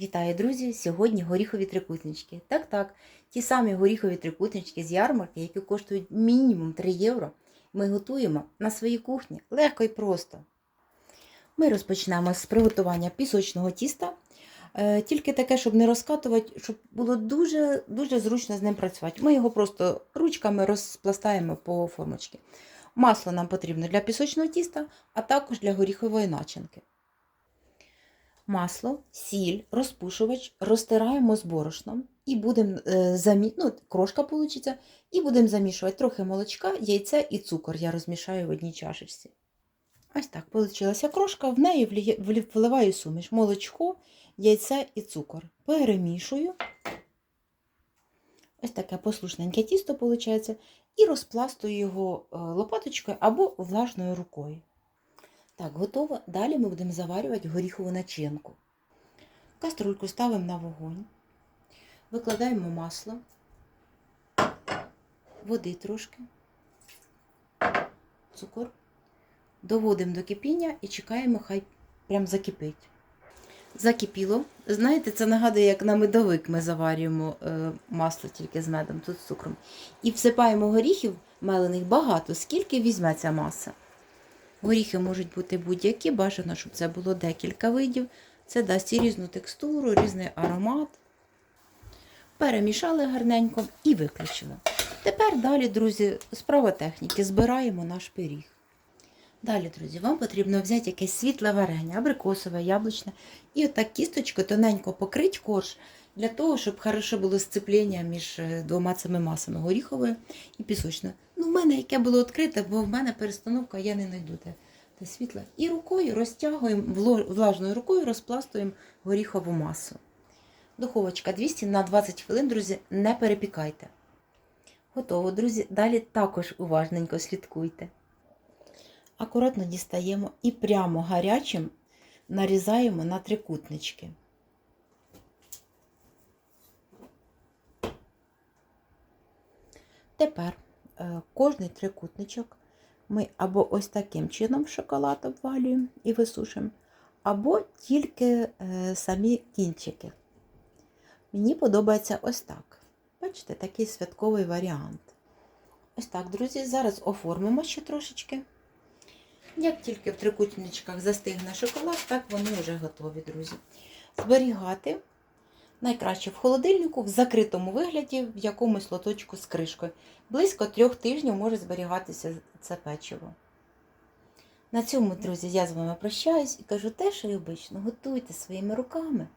Вітаю, друзі! Сьогодні горіхові трикутнички. Так, так, ті самі горіхові трикутнички з ярмарки, які коштують мінімум 3 євро, ми готуємо на своїй кухні легко і просто. Ми розпочнемо з приготування пісочного тіста. Е, Тільки таке, щоб не розкатувати, щоб було дуже, дуже зручно з ним працювати. Ми його просто ручками розпластаємо по формочці. Масло нам потрібно для пісочного тіста, а також для горіхової начинки масло, сіль, розпушувач розтираємо з борошном і будемо е, замі... ну, крошка получиться, і будемо замішувати трохи молочка, яйця і цукор. Я розмішаю в одній чашечці. Ось так вийшла крошка, в неї вливаю суміш, молочко, яйця і цукор. Перемішую. Ось таке послушненьке тісто виходить, і розпластую його е, лопаточкою або влажною рукою. Так, готово. Далі ми будемо заварювати горіхову начинку. Каструльку ставимо на вогонь, викладаємо масло, води трошки, цукор, доводимо до кипіння і чекаємо, хай прям закипить. Закипіло. Знаєте, це нагадує, як на медовик ми заварюємо е, масло тільки з медом, тут з цукром. І всипаємо горіхів мелених багато, скільки візьме ця маса. Горіхи можуть бути будь-які, бажано, щоб це було декілька видів. Це дасть і різну текстуру, різний аромат. Перемішали гарненько і виключили. Тепер далі, друзі, справа техніки, збираємо наш пиріг. Далі, друзі, вам потрібно взяти якесь світле варення, абрикосове, яблучне, і отак кісточкою тоненько покрити корж, для того, щоб хороше було сцеплення між е, двома цими масами горіховою і пісочною. Мене яке було відкрите, бо в мене перестановка, я не знайду те, те світле. І рукою розтягуємо, влажною рукою розпластуємо горіхову масу. Духовочка 200 на 20 хвилин, друзі, не перепікайте. Готово, друзі. Далі також уважненько слідкуйте. Акуратно дістаємо і прямо гарячим нарізаємо на трикутнички. Тепер кожний трикутничок ми або ось таким чином шоколад обвалюємо і висушимо, або тільки е, самі кінчики. Мені подобається ось так. Бачите, такий святковий варіант. Ось так, друзі, зараз оформимо ще трошечки. Як тільки в трикутничках застигне шоколад, так вони вже готові, друзі. Зберігати найкраще в холодильнику в закритому вигляді, в якомусь лоточку з кришкою. Близько трьох тижнів може зберігатися це печиво. На цьому, друзі, я з вами прощаюсь і кажу те, що і обично. Готуйте своїми руками,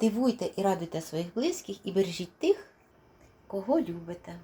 дивуйте і радуйте своїх близьких і бережіть тих, кого любите.